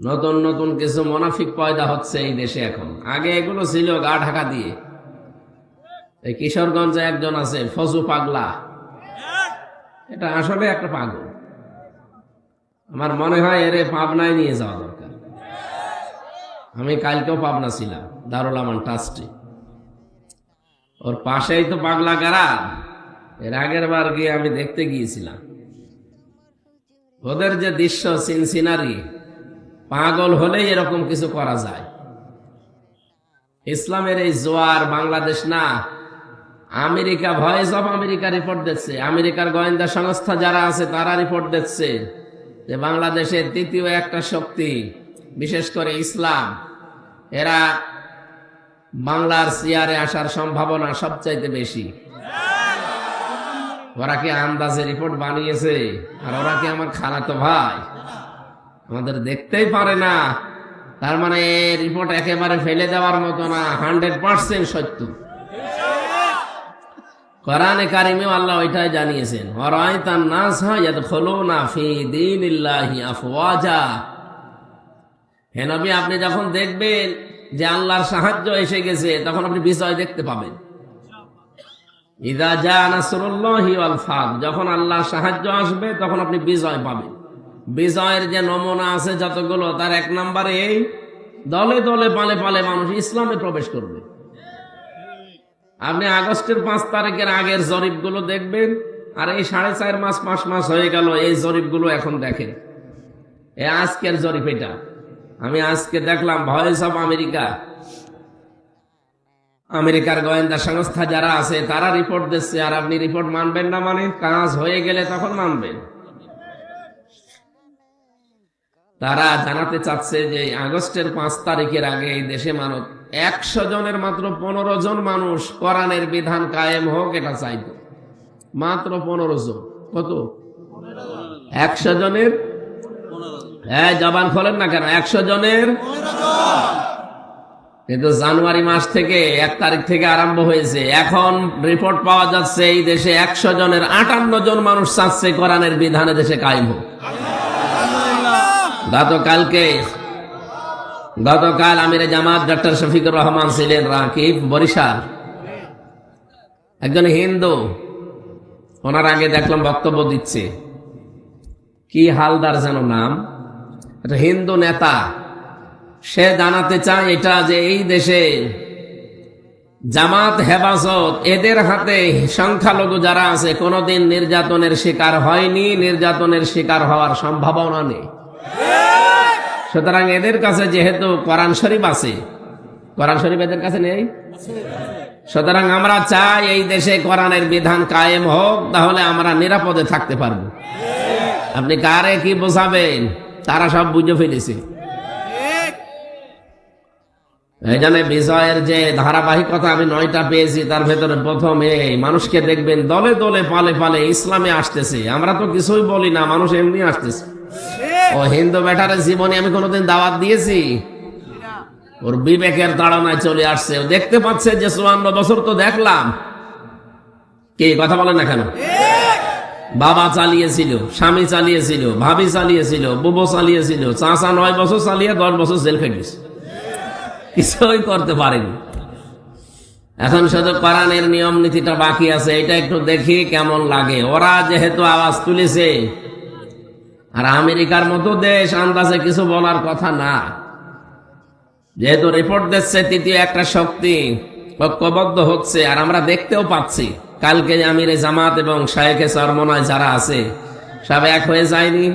নতুন নতুন কিছু মোনাফিক পয়দা হচ্ছে এই দেশে এখন। আগে এগুলো ছিল গা ঢাকা দিয়ে। এই কিশোরগঞ্জে একজন আছে, ফজু পাগলা। এটা আসলে একটা পাগল। আমার মনে হয় এরে পাবনায় নিয়ে যাওয়া দরকার। আমি কালকেও পাবনা ছিলাম, দারুল আমান ট্রাস্টে। ওর পাশেই তো পাগলা গারা এর আগের বার গিয়ে আমি দেখতে গিয়েছিলাম। ওদের যে দৃশ্য সিন সিনারি পাগল হলেই এরকম কিছু করা যায়। ইসলামের এই জোয়ার বাংলাদেশ না, America voice of America report দিচ্ছে। আমেরিকার গোয়েন্দা সংস্থা যারা আছে, তারা রিপোর্ট দিচ্ছে যে বাংলাদেশের তৃতীয় একটা শক্তি, বিশেষ করে ইসলাম, এরা বাংলার চেয়ারে আসার সম্ভাবনা সবচাইতে বেশি। ওরা কি আন্দাজে রিপোর্ট বানিয়েছে? আর ওরা কি আমার খালাতো ভাই? আমাদের দেখতেই পারে না। তার মানে রিপোর্ট একেবারে ফেলে দেওয়ার মতো না হান্ড্রেড পার্সেন্ট সত্য। কোরআনে কারিমেও আল্লাহ ওইটাই জানিয়েছেন হরাইতান নাস ইয়াদখুলুনা ফি দীনিল্লাহি আফওয়াজা। হে নবী, আপনি যখন দেখবেন যে আল্লাহর সাহায্য এসে গেছে, তখন আপনি বিজয় দেখতে পাবেন। ইদা জা নাসরুল্লাহি ওয়াল ফাত যখন আল্লাহর সাহায্য আসবে, তখন আপনি বিজয় পাবেন। বিজয়ের যে নমুনা আছে যতগুলো, তার এক নম্বরে এই, দলে দলে পালে পালে মানুষ ইসলামে প্রবেশ করবে। আপনি আগস্টের পাঁচ তারিখের আগের জরিপগুলো দেখবেন, আর এই সাড়ে চার মাস, পাঁচ মাস হয়ে গেল, এই জরিপগুলো এখন দেখেন। এ আজকের জরিপ এটা। আমি আজকে দেখলাম ভয়েস অফ আমেরিকা আমেরিকার গোয়েন্দা সংস্থা যারা আছে, তারা রিপোর্ট দিচ্ছে, আর আপনি রিপোর্ট মানবেন না মানে কাজ হয়ে গেলে তখন মানবেন। তারা জানাতে চাচ্ছে যে আগস্টের পাঁচ তারিখের আগে এই দেশে মানব একশো জনের মাত্র পনেরো জন মানুষ কোরআনের বিধান কায়েম হোক, এটা চাইত। মাত্র পনেরো জন। কত? একশো জনের? হ্যাঁ জবান খোলেন না কেন? একশো জনের? কিন্তু জানুয়ারি মাস থেকে এক তারিখ থেকে আরম্ভ হয়েছে। এখন রিপোর্ট পাওয়া যাচ্ছে এই দেশে একশো জনের আটান্ন জন মানুষ চাচ্ছে কোরআনের বিধানে দেশে কায়েম হোক। গতকালকে গতকাল আমির জামাত ডক্টর শফিকুর রহমান ছিলেন রাকিব বরিশাল। একজন হিন্দু। ওনার আগে দেখলাম বক্তব্য দিচ্ছে। কি হালদার যেন নাম। একটা হিন্দু নেতা। সে জানাতে চায় এটা যে এই দেশে জামাত হেফাজত, এদের হাতে সংখ্যালঘু যারা আছে, কোনোদিন নির্যাতনের শিকার হয়নি। নির্যাতনের শিকার হওয়ার সম্ভাবনা নেই। সুতরাং এদের কাছে যেহেতু কোরআন শরীফ আছে, কোরআন শরীফ এদের কাছে নেই? সুতরাং আমরা চাই এই দেশে কোরআনের বিধান কায়েম হোক, তাহলে আমরা নিরাপদে থাকতে পারব। আপনি কারে কি বোঝাবেন? তারা সব বুঝে ফেলেছে। বিজয়ের যে ধারাবাহিকতা আমি নয়টা পেয়েছি, তার ভেতরে প্রথম মানুষকে দেখবেন দলে দলে পালে পালে ইসলামে আসতেছে। আমরা তো কিছুই বলি না, মানুষ এমনি আসতেছে। ও হিন্দু বেটারের জীবনে আমি কোনোদিন দাওয়াত দিয়েছি? ওর বিবেকের তাড়নায় চলে আসছে। দেখতে পাচ্ছে যে চুয়ান্ন বছর তো দেখলাম। কে, কথা বলেন না কেন? বাবা চালিয়েছিল, স্বামী চালিয়েছিল, ভাবি চালিয়েছিল, বুবো চালিয়েছিল, চাচা নয় বছর চালিয়ে দশ বছর জেল খেটেছে কিছুই করতে পারেনি। এখন শুধু কোরআনের নিয়ম নীতিটা বাকি আছে, এটা একটু দেখি কেমন লাগে। ওরা যেহেতু আওয়াজ তুলেছে আর আমেরিকার মতো দেশ, আন্দাজে কিছু বলার কথা না। যেহেতু রিপোর্ট দিচ্ছে, তৃতীয় একটা শক্তি ঐক্যবদ্ধ হচ্ছে, আর আমরা দেখতেও পাচ্ছি, কালকে আমির জামাত এবং শায়েখে সরমনায় যারা আছে, সব এক হয়ে যায়নি।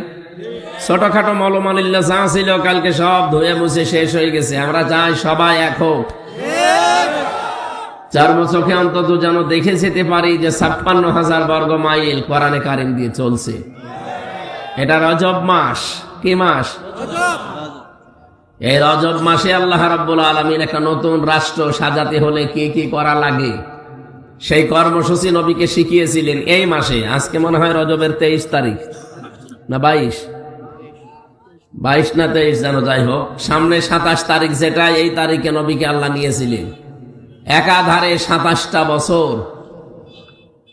ছোটখাটো মলমালিল্য যা ছিল, কালকে সব ধুয়ে মুছে শেষ হয়ে গেছে। আমরা চাই সবাই এক হোক। চর্ম চোখে অন্তত যেন দেখে যেতে পারি যে ছাপ্পান্ন হাজার বর্গ মাইল কোরআনে কারিম দিয়ে চলছে। এটা রজব মাস। কি মাস? এই রজব মাসে আল্লাহ রাব্বুল আলমীর একটা নতুন রাষ্ট্র সাজাতে হলে কি কি করা লাগে? সেই কর্মসূচি নবীকে শিখিয়েছিলেন এই মাসে। আজকে মনে হয় রজবের তেইশ তারিখ। না, বাইশ? বাইশ না তেইশ যেন যাই হোক। সামনে সাতাশ তারিখ যেটা এই তারিখে নবীকে আল্লাহ নিয়েছিলেন। একাধারে সাতাশটা বছর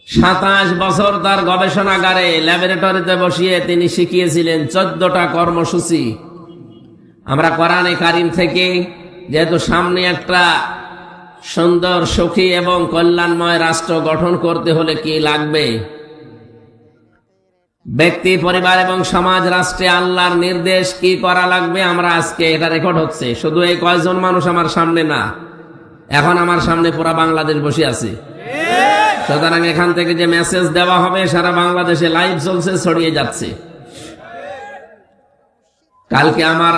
সাতাশ বছর তার গবেষণাগারে ল্যাবরেটরিতে বসিয়ে তিনি শিখিয়েছিলেন চোদ্দটা কর্মসূচি। আমরা কোরআনে কারিম থেকে যেহেতু সামনে একটা সুন্দর সুখী এবং কল্যাণময় রাষ্ট্র গঠন করতে হলে কি লাগবে? ব্যক্তি, পরিবার এবং সমাজ রাষ্ট্রে আল্লাহর নির্দেশ কি করা লাগবে আমরা আজকে এটা রেকর্ড হচ্ছে। শুধু এই কয়জন মানুষ আমার সামনে না, এখন আমার সামনে পুরা বাংলাদেশ বসে আছে। সুতরাং এখান থেকে যে মেসেজ দেওয়া হবে, সারা বাংলাদেশে লাইভ চলছে, ছড়িয়ে যাচ্ছে। কালকে আমার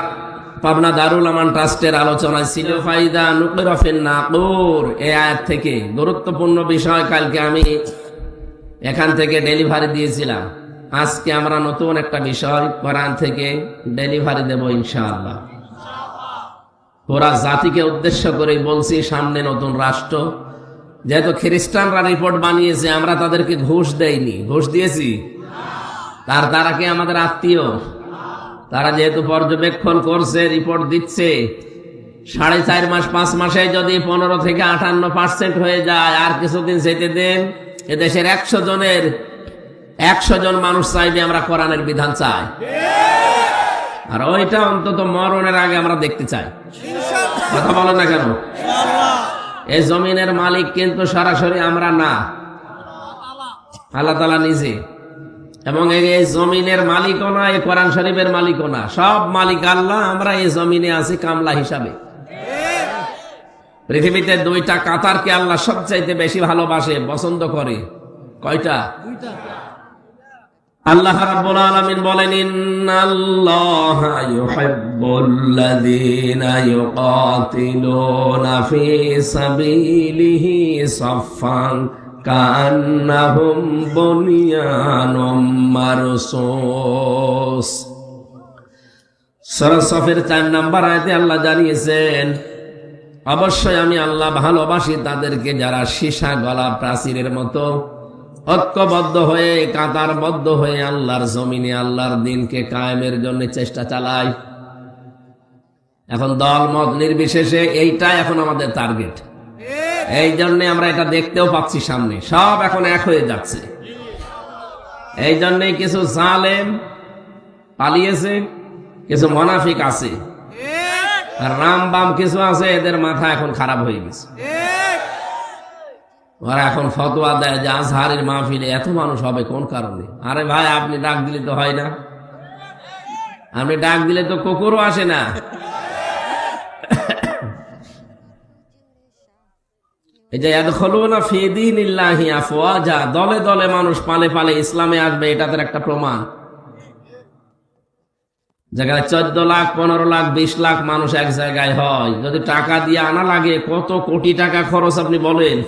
পাবনা দারুল আমান ট্রাস্টের আলোচনায় ছিল, ফাইদা নুকরফিন নাকুর। এ আয়াত থেকে গুরুত্বপূর্ণ বিষয় কালকে আমি এখান থেকে ডেলিভারি দিয়েছিলাম। আজকে আমরা নতুন একটা বিষয় কোরআন থেকে ডেলিভারি দেব ইনশাআল্লাহ। পুরা জাতিকে উদ্দেশ্য করে বলছি, সামনে নতুন রাষ্ট্র যেহেতু খ্রিস্টানরা রিপোর্ট বানিয়েছে, আমরা তাদেরকে ঘুষ দেয়নি ঘুষ দিয়েছি? তার তারা কি আমাদের আত্মীয়? তারা যেহেতু পর্যবেক্ষণ করছে, রিপোর্ট দিচ্ছে, সাড়ে চার মাস, পাঁচ মাসে যদি পনেরো থেকে আটান্ন পার্সেন্ট হয়ে যায়, আর কিছুদিন যেতে দেন, এদেশের একশো জনের, একশো জন মানুষ চাইবে আমরা কোরআনের বিধান চাই। আর ওইটা অন্তত মরণের আগে আমরা দেখতে চাই। কথা বলো না কেন? এই জমিনের মালিক কিন্তু সরাসরি আমরা না। আল্লাহ তালা নিজে। এবং এই জমিনের মালিকও না, এই কোরআন শরীফের মালিকও না। সব মালিক আল্লাহ, আমরা এই জমিনে আছি কামলা হিসাবে। পৃথিবীতে দুইটা কাতারকে আল্লাহ সবচাইতে বেশি ভালোবাসে, পছন্দ করে। কয়টা? আল্লাহ রাব্বুল আলামিন বলেন, ইন্নাল্লাহা ইউহিব্বুল্লাযীনা ইউকাতিলুনা ফি সাবিলিহি সাফফান কান্নাহুম বুনিয়ানুম মারসুস. সূরা সফের চার নাম্বার আয়াতে আল্লাহ জানিয়েছেন, অবশ্যই আমি আল্লাহ ভালোবাসি তাদেরকে যারা সীসা গলা প্রাচীরের মতো ঐক্যবদ্ধ হয়ে, কাতারবদ্ধ হয়ে আল্লাহর জমিনে, আল্লাহর দিনকে কায়েমের জন্য চেষ্টা চালায় এখন দল মত নির্বিশেষে এইটা এখন আমাদের টার্গেট এই জন্য আমরা এটা দেখতেও পাচ্ছি সামনে। সব এখন এক হয়ে যাচ্ছে। এই জন্যই কিছু জালেম পালিয়েছে, কিছু মনাফিক আছে। আর রাম বাম কিছু আছে, এদের মাথা এখন খারাপ হয়ে গেছে। ওরা এখন ফতোয়া দেয় যে আজহারের মাহফিলে এত মানুষ হবে কোন কারণে? আরে ভাই, আপনি ডাক দিলে তো হয় না। আপনি ডাক দিলে তো কুকুরও আসে না। এই যে না ফিদিন ইল্লাহি আফওয়াজা, দলে দলে মানুষ পালে পালে ইসলামে আসবে এটা তার একটা প্রমাণ। যেখানে চোদ্দ লাখ, পনেরো লাখ, বিশ লাখ মানুষ এক জায়গায় হয়, যদি টাকা দিয়ে আনা লাগে, কত কোটি টাকা খরচ আপনি বলেন?